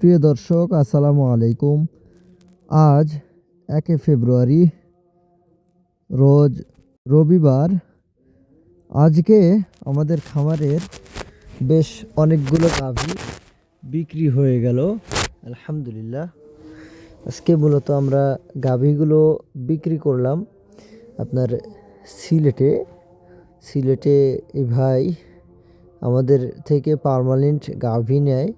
প্রিয় দর্শক, আসসালামু আলাইকুম। আজ একে ফেব্রুয়ারি, রোজ রবিবার। আজকে আমাদের খামারের বেশ অনেকগুলো গাভী বিক্রি হয়ে গেল, আলহামদুলিল্লাহ। আজকে মূলত আমরা গাভীগুলো বিক্রি করলাম আপনার সিলেটে। সিলেটে এই ভাই আমাদের থেকে পার্মানেন্ট গাভী নেয়।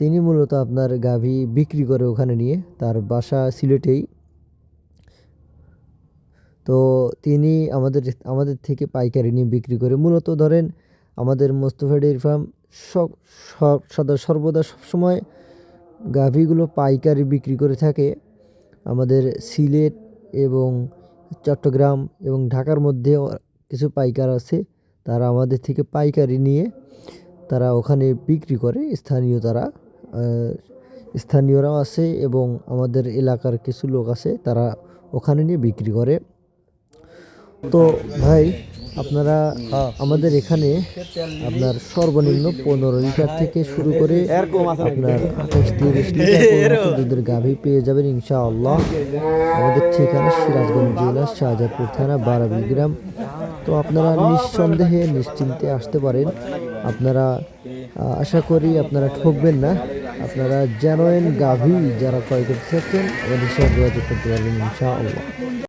তিনি মূলত আপনার গাভী বিক্রি করে ওখানে নিয়ে তার বাসা সিলেটেই। তো তিনি আমাদের আমাদের থেকে পাইকারি নিয়ে বিক্রি করে মূলত ধরেন আমাদের মোস্তফা ডেয়ারি ফার্ম সব সদা সর্বদা সবসময় গাভীগুলো পাইকারি বিক্রি করে থাকে। আমাদের সিলেট এবং চট্টগ্রাম এবং ঢাকার মধ্যে কিছু পাইকার আছে, তারা আমাদের থেকে পাইকারি নিয়ে তারা ওখানে বিক্রি করে, স্থানীয় তারা। স্থানীয়রাও আছে এবং আমাদের এলাকার কিছু লোক আছে, তারা ওখানে নিয়ে বিক্রি করে। তো ভাই, আপনারা আমাদের এখানে আপনার সর্বনিম্ন পনেরো লিটার থেকে শুরু করে আপনার আঠাশ তিরিশ লিটার দুধের গাভী পেয়ে যাবেন ইনশাআল্লাহ। আমাদের ঠিকানা সিরাজগঞ্জ জেলা, শাহজাদপুর থানা, বারাবি গ্রাম। তো আপনারা নিঃসন্দেহে নিশ্চিন্তে আসতে পারেন। আপনারা আশা করি আপনারা ঠকবেন না। আপনারা জেনুইন গাভি যারা ক্রয় করতে চাচ্ছেন আমাদের সাথে যোগাযোগ করতে পারবেন ইনশাআল্লাহ।